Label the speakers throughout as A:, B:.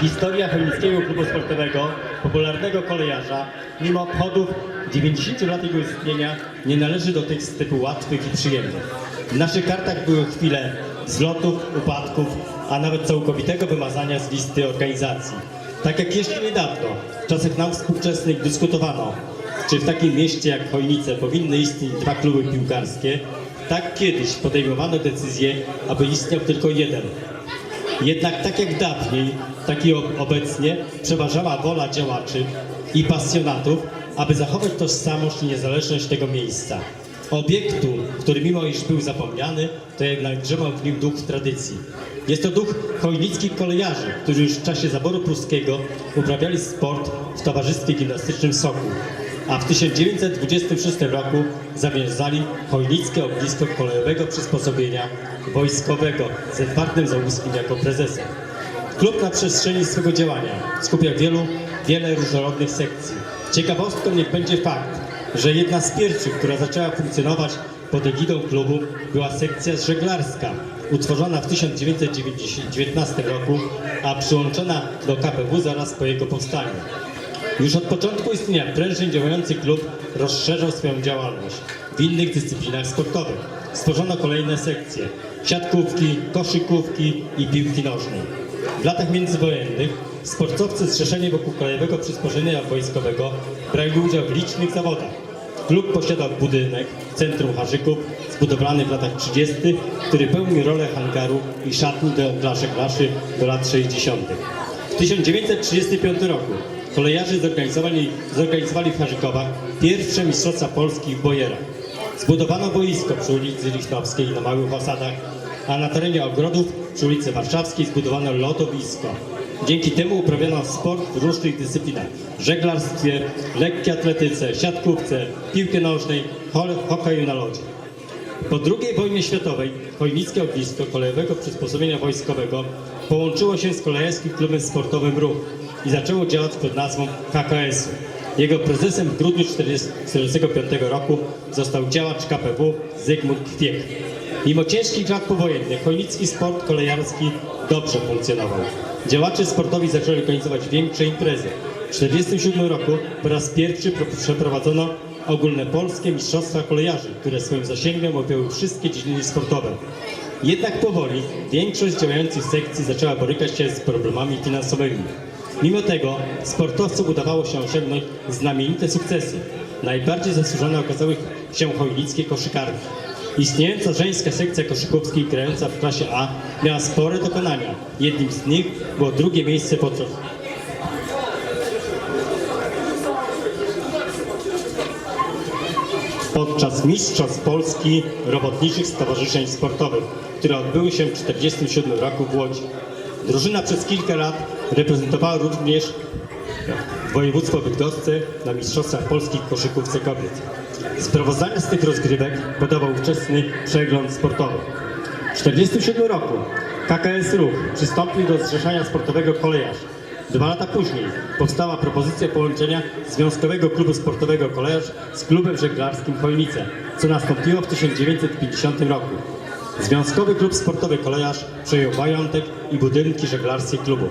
A: Historia Chojnickiego Klubu Sportowego, popularnego kolejarza, mimo obchodów 90 lat jego istnienia, nie należy do tych z typu łatwych i przyjemnych. W naszych kartach były chwile wzlotów, upadków, a nawet całkowitego wymazania z listy organizacji. Tak jak jeszcze niedawno, w czasach nauk współczesnych dyskutowano, czy w takim mieście jak Chojnice powinny istnieć dwa kluby piłkarskie, tak kiedyś podejmowano decyzję, aby istniał tylko jeden. Jednak tak jak dawniej, tak i ob- obecnie przeważała wola działaczy i pasjonatów, aby zachować tożsamość i niezależność tego miejsca. Obiektu, który mimo iż był zapomniany, to jednak drzemał w nim duch tradycji. Jest to duch chojnickich kolejarzy, którzy już w czasie zaboru pruskiego uprawiali sport w towarzystwie gimnastycznym Sokół, a w 1926 roku zawiązali chojnickie ognisko kolejowego przysposobienia wojskowego z Edwardem Załuskim jako prezesem. Klub na przestrzeni swego działania skupia wielu, wiele różnorodnych sekcji. Ciekawostką niech będzie fakt, że jedna z pierwszych, która zaczęła funkcjonować pod egidą klubu była sekcja żeglarska, utworzona w 1919 roku, a przyłączona do KPW zaraz po jego powstaniu. Już od początku istnienia prężnie działający klub rozszerzał swoją działalność w innych dyscyplinach sportowych. Stworzono kolejne sekcje siatkówki, koszykówki i piłki nożnej. Latach międzywojennych sportowcy zrzeszeni wokół Krajowego Przysporzenia Wojskowego brali udział w licznych zawodach. Klub posiadał budynek w centrum Harzyków, zbudowany w latach 30., który pełnił rolę hangaru i szatni dla żeglarzy do lat 60. W 1935 roku kolejarze zorganizowali, zorganizowali w Harzykowach pierwsze Mistrzostwa Polski w. Zbudowano boisko przy ulicy Lichnowskiej na małych osadach, a na terenie ogrodów przy ulicy Warszawskiej zbudowano lodowisko. Dzięki temu uprawiano sport w różnych dyscyplinach. Żeglarstwie, lekkiej atletyce, siatkówce, piłce nożnej, ho- hokeju na lodzie. Po II wojnie światowej Chojnickie Ognisko Kolejowego Przysposobienia Wojskowego połączyło się z Kolejarskim Klubem Sportowym Ruch i zaczęło działać pod nazwą KKS-u. Jego prezesem w grudniu 1945 roku został działacz KPW Zygmunt Kwiek. Mimo ciężkich lat powojennych chojnicki sport kolejarski dobrze funkcjonował. Działacze sportowi zaczęli organizować większe imprezy. W 1947 roku po raz pierwszy pro- przeprowadzono ogólnopolskie mistrzostwa kolejarzy, które swoim zasięgiem objęły wszystkie dziedziny sportowe. Jednak powoli większość działających sekcji zaczęła borykać się z problemami finansowymi. Mimo tego sportowcom udawało się osiągnąć znamienite sukcesy. Najbardziej zasłużone okazały się chojnickie koszykarki. Istniejąca żeńska sekcja koszykówskiej grająca w klasie A miała spore dokonania. Jednym z nich było drugie miejsce po podczas Mistrzostw Polski Robotniczych Stowarzyszeń Sportowych, które odbyły się w 1947 roku w Łodzi. Drużyna przez kilka lat reprezentowała również województwo bydgosce na Mistrzostwach Polskich w koszykówce kobiet. Sprawozdania z tych rozgrywek podawał ówczesny przegląd sportowy. W 1947 roku KKS Ruch przystąpił do zrzeszania sportowego kolejarz. Dwa lata później powstała propozycja połączenia Związkowego Klubu Sportowego Kolejarz z klubem żeglarskim Chojnice, co nastąpiło w 1950 roku. Związkowy Klub Sportowy Kolejarz przejął majątek i budynki żeglarskie klubu.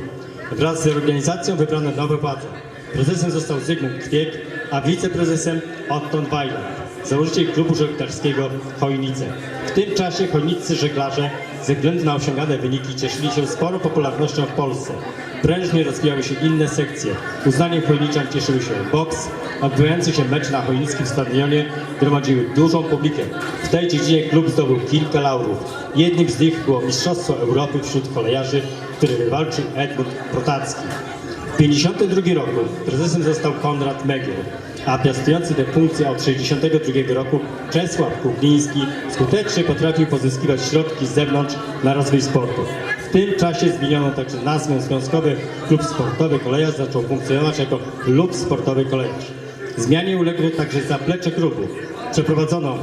A: Wraz z organizacją wybrano nowe władze. Prezesem został Zygmunt Kwiek, a wiceprezesem Otton Weiland, założyciel klubu żeglarskiego Chojnice. W tym czasie chojniccy żeglarze ze względu na osiągane wyniki cieszyli się sporą popularnością w Polsce. Prężnie rozwijały się inne sekcje. Uznaniem chojniczan cieszyły się boks, odbywający się mecz na chojnickim stadionie gromadziły dużą publikę. W tej dziedzinie klub zdobył kilka laurów. Jednym z nich było Mistrzostwo Europy wśród kolejarzy, w którym wywalczył Edmund Protacki. W 1952 roku prezesem został Konrad Megiel, a piastujący tę funkcję od 1962 roku Czesław Kugliński skutecznie potrafił pozyskiwać środki z zewnątrz na rozwój sportu. W tym czasie zmieniono także nazwę Związkowy Klub Sportowy Kolejarz zaczął funkcjonować jako Klub Sportowy Kolejarz. Zmianie uległo także zaplecze klubu. Przeprowadzono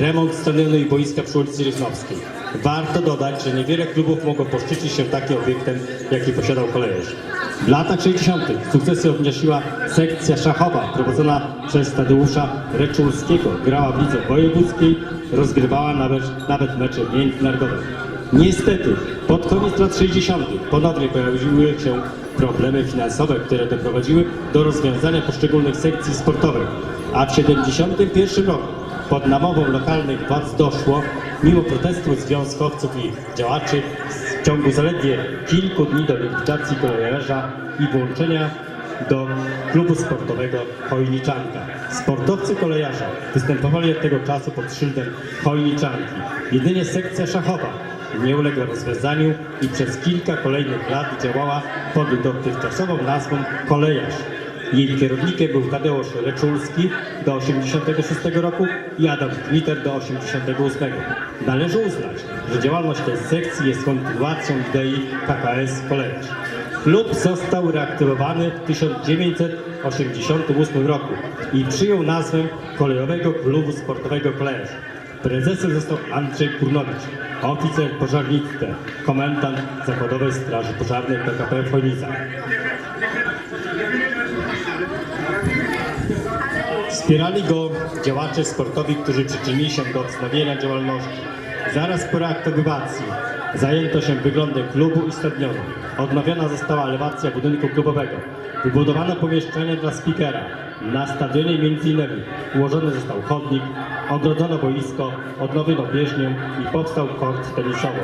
A: remont stadionu i boiska przy ulicy Rychnowskiej. Warto dodać, że niewiele klubów mogło poszczycić się takim obiektem, jaki posiadał kolejarz. W latach 60. sukcesy odnosiła sekcja szachowa prowadzona przez Tadeusza Reczulskiego. Grała w lidze wojewódzkiej, rozgrywała nawet, nawet mecze międzynarodowe. Niestety, pod koniec lat 60. ponownie pojawiły się problemy finansowe, które doprowadziły do rozwiązania poszczególnych sekcji sportowych, a w 71 roku pod namową lokalnych władz doszło, mimo protestu związkowców i działaczy, w ciągu zaledwie kilku dni do likwidacji kolejarza i włączenia do klubu sportowego Chojniczanka. Sportowcy kolejarza występowali od tego czasu pod szyldem Chojniczanki. Jedynie sekcja szachowa nie uległa rozwiązaniu i przez kilka kolejnych lat działała pod dotychczasową nazwą Kolejarz. Jej kierownikiem był Tadeusz Reczulski do 1986 roku i Adam Kmiter do 1988. Należy uznać, że działalność tej sekcji jest kontynuacją idei KKS Kolejarz. Klub został reaktywowany w 1988 roku i przyjął nazwę Kolejowego Klubu Sportowego Kolejarz. Prezesem został Andrzej Kurnowicz, oficer pożarnictwa, komendant Zakładowej Straży Pożarnej PKP w Wspierali go działacze sportowi, którzy przyczynili się do wznowienia działalności. Zaraz po reaktywacji zajęto się wyglądem klubu i stadionu. Odnowiona została elewacja budynku klubowego. Wybudowano pomieszczenie dla speakera. Na stadionie m.in. ułożony został chodnik, ogrodzono boisko, odnowiono bieżnię i powstał kort tenisowy.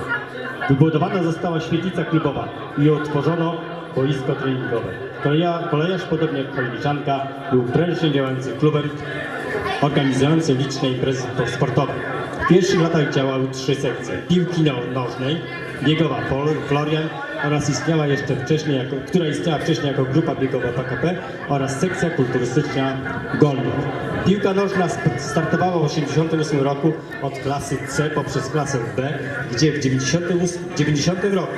A: Wybudowana została świetlica klubowa i utworzono boisko treningowe. Koleja, kolejarz, podobnie jak Chojniczanka, był prężnie działającym klubem organizującym liczne imprezy sportowe. W pierwszych latach działały trzy sekcje. Piłki no- nożnej, biegowa Florian oraz istniała jeszcze wcześniej, jako, która istniała wcześniej jako grupa biegowa PKP oraz sekcja kulturystyczna Golno. Piłka nożna startowała w 1988 roku od klasy C poprzez klasę B, gdzie w 1998 roku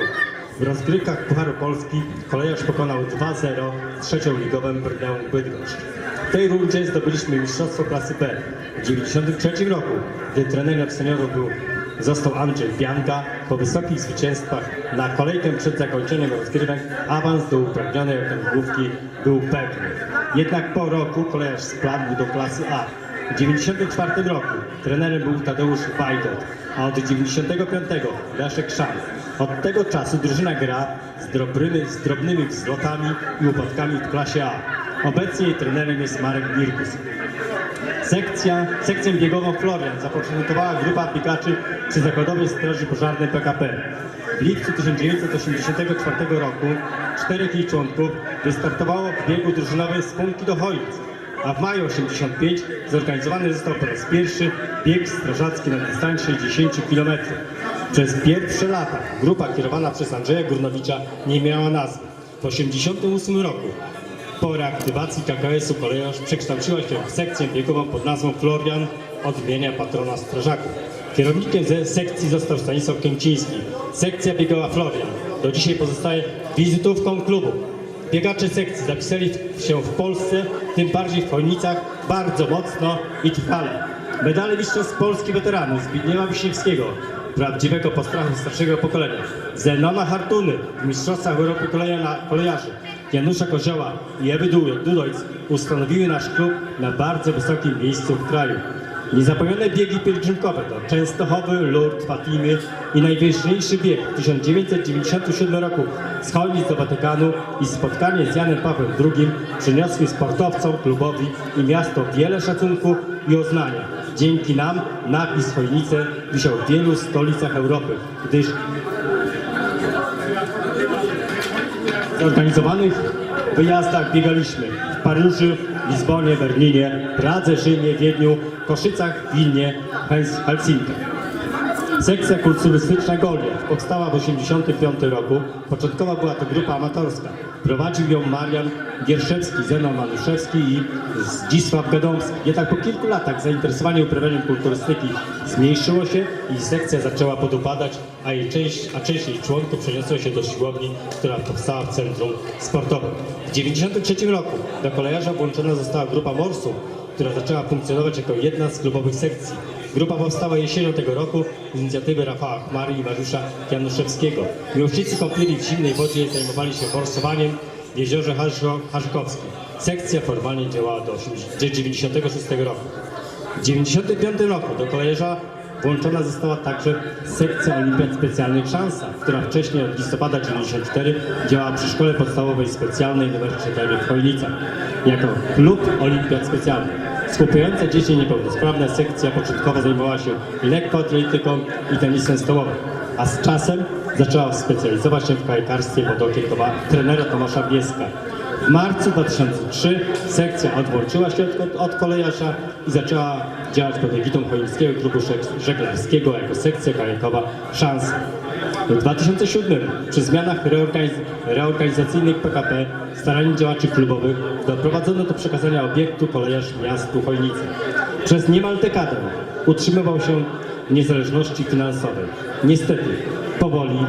A: w rozgrywkach Pucharu Polski kolejarz pokonał 2-0 trzecią ligową Brneł Bydgoszcz. W tej rundzie zdobyliśmy mistrzostwo klasy B. W 1993 roku, gdy trenerem seniorów był, został Andrzej Bianka, po wysokich zwycięstwach na kolejkę przed zakończeniem rozgrywek awans do uprawnionej okręgówki był pewny. Jednak po roku kolejarz spladł do klasy A. W 1994 roku trenerem był Tadeusz Wajdot, a od 1995 Leszek Szan. Od tego czasu drużyna gra z z drobnymi wzlotami i upadkami w klasie A. Obecnie jej trenerem jest Marek Birkus. Sekcja, sekcję biegową Florian zapoczątkowała grupa biegaczy przy Zakładowej Straży Pożarnej PKP. W lipcu 1984 roku czterech jej członków wystartowało w biegu drużynowym z Punki do Chojnic, a w maju 85 zorganizowany został po raz pierwszy bieg strażacki na dystansie 10 km. Przez pierwsze lata grupa kierowana przez Andrzeja Górnowicza nie miała nazwy. W 1988 roku po reaktywacji KKS-u kolejarz przekształciła się w sekcję biegową pod nazwą Florian od imienia patrona strażaków. Kierownikiem ze sekcji został Stanisław Kęciński. Sekcja biegowa Florian do dzisiaj pozostaje wizytówką klubu. Biegacze sekcji zapisali się w Polsce, tym bardziej w Chojnicach, bardzo mocno i trwale. Medale mistrzostw Polski weteranów Zbigniewa Wiśniewskiego, prawdziwego postrachu starszego pokolenia, Zenona Hartuny w Mistrzostwach Europy koleja na kolejarzy, Janusza Kozioła i Ewy Du- Dudojc ustanowiły nasz klub na bardzo wysokim miejscu w kraju. Niezapomniane biegi pielgrzymkowe to Częstochowy, Lourdes, Fatimy i najważniejszy bieg w 1997 roku z Chojnic do Watykanu i spotkanie z Janem Pawłem II przyniosły sportowcom, klubowi i miasto wiele szacunku i uznania. Dzięki nam napis Chojnice wisiał w wielu stolicach Europy, gdyż zorganizowanych wyjazdach biegaliśmy w Paryżu, Lizbonie, Berlinie, Pradze, Rzymie, Wiedniu, Koszycach, Wilnie, Hels- Helsinkach. Sekcja kulturystyczna Goliat powstała w 1985 roku. Początkowo była to grupa amatorska. Prowadził ją Marian Gierszewski, Zenon Manuszewski i Zdzisław Gadomski. Jednak po kilku latach zainteresowanie uprawianiem kulturystyki zmniejszyło się i sekcja zaczęła podupadać, a, jej część, a część jej członków przeniosła się do siłowni, która powstała w centrum sportowym. W 1993 roku do kolejarza włączona została grupa Morsu, która zaczęła funkcjonować jako jedna z klubowych sekcji. Grupa powstała jesienią tego roku z inicjatywy Rafała Chmary i Mariusza Januszewskiego. Miłośnicy kąpieli w zimnej wodzie zajmowali się forsowaniem w jeziorze Harzyko- Harzykowskim. Sekcja formalnie działała do 1996 roku. W 1995 roku do kolejarza włączona została także sekcja olimpiad specjalnych Szansa, która wcześniej od listopada 94 działała przy szkole podstawowej specjalnej nr 4 w Chojnicach jako klub olimpiad specjalnych. Skupiająca dzieci niepełnosprawne sekcja początkowo zajmowała się lekkoatletyką i tenisem stołowym, a z czasem zaczęła specjalizować się w kajkarstwie pod okiem trenera Tomasza Bieska. W marcu 2003 sekcja odłączyła się od, od kolejarza i zaczęła działać pod egidą Chojnickiego Klubu Żeg- Żeglarskiego jako sekcja kajakowa Szansa. W 2007 przy zmianach reorganiz reorganizacyjnych PKP staraniu działaczy klubowych doprowadzono do przekazania obiektu kolejarz miastu Chojnicy. Przez niemal dekadę utrzymywał się niezależności finansowej. Niestety, powoli,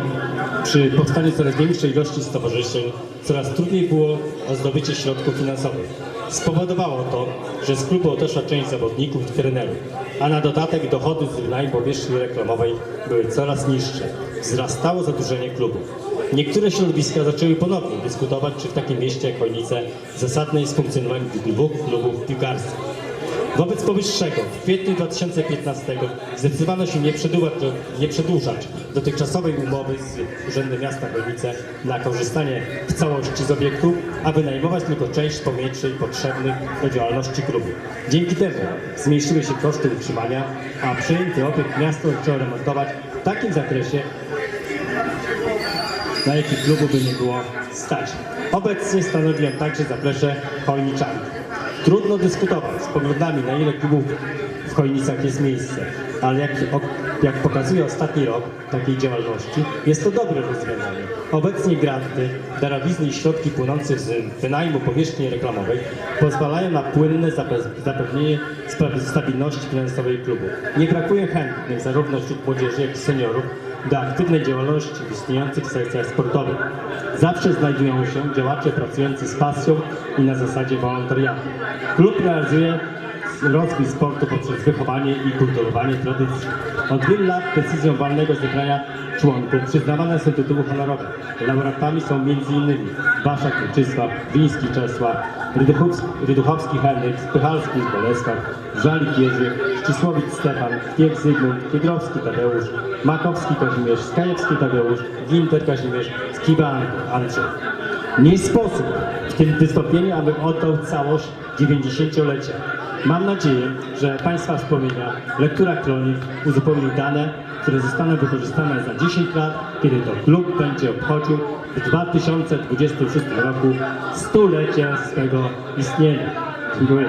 A: przy powstaniu coraz większej ilości stowarzyszeń, coraz trudniej było o zdobycie środków finansowych. Spowodowało to, że z klubu odeszła część zawodników i trenerów, a na dodatek dochody z wynajmu powierzchni reklamowej były coraz niższe. Wzrastało zadłużenie klubu. Niektóre środowiska zaczęły ponownie dyskutować, czy w takim mieście jak Chojnice zasadne jest funkcjonowanie dwóch klubów piłkarskich. Wobec powyższego w kwietniu 2015 zdecydowano się nie przedłużać, nie przedłużać dotychczasowej umowy z Urzędem Miasta Chojnice na korzystanie w całości z obiektu, a wynajmować tylko część pomieszczeń potrzebnych do działalności klubu. Dzięki temu zmniejszyły się koszty utrzymania, a przejęty obiekt miasto zaczęło remontować w takim zakresie, na jaki klubu by nie było stać. Obecnie stanowi on także zaplecze chojniczanki. Trudno dyskutować z poglądami, na ile klubów w Chojnicach jest miejsce, ale jak, jak pokazuje ostatni rok takiej działalności, jest to dobre rozwiązanie. Obecnie granty, darowizny i środki płynące z wynajmu powierzchni reklamowej pozwalają na płynne zape- zapewnienie stabilności finansowej klubu. Nie brakuje chętnych zarówno wśród młodzieży, jak i seniorów do aktywnej działalności w istniejących sekcjach sportowych. Zawsze znajdują się działacze pracujący z pasją i na zasadzie wolontariatu. Klub realizuje rozwój sportu poprzez wychowanie i kultywowanie tradycji. Od wielu lat decyzją walnego zebrania członków przyznawane są tytuły honorowe. Laureatami są m.in. Baszak Mieczysław, Wiński Czesław, Ryduchowski, Henryk, Spychalski Bolesław, Żalik Jerzy, Ścisłowicz Stefan, Kwiek Zygmunt, Kiedrowski Tadeusz, Makowski Kazimierz, Skajewski Tadeusz, Ginter Kazimierz, Skiba Andrzej. Nie sposób w tym wystąpieniu, abym oddał całość 90-lecia. Mam nadzieję, że Państwa wspomnienia, lektura kronik uzupełni dane, które zostaną wykorzystane za 10 lat, kiedy to klub będzie obchodził w 2026 roku stulecie swego istnienia. Dziękuję.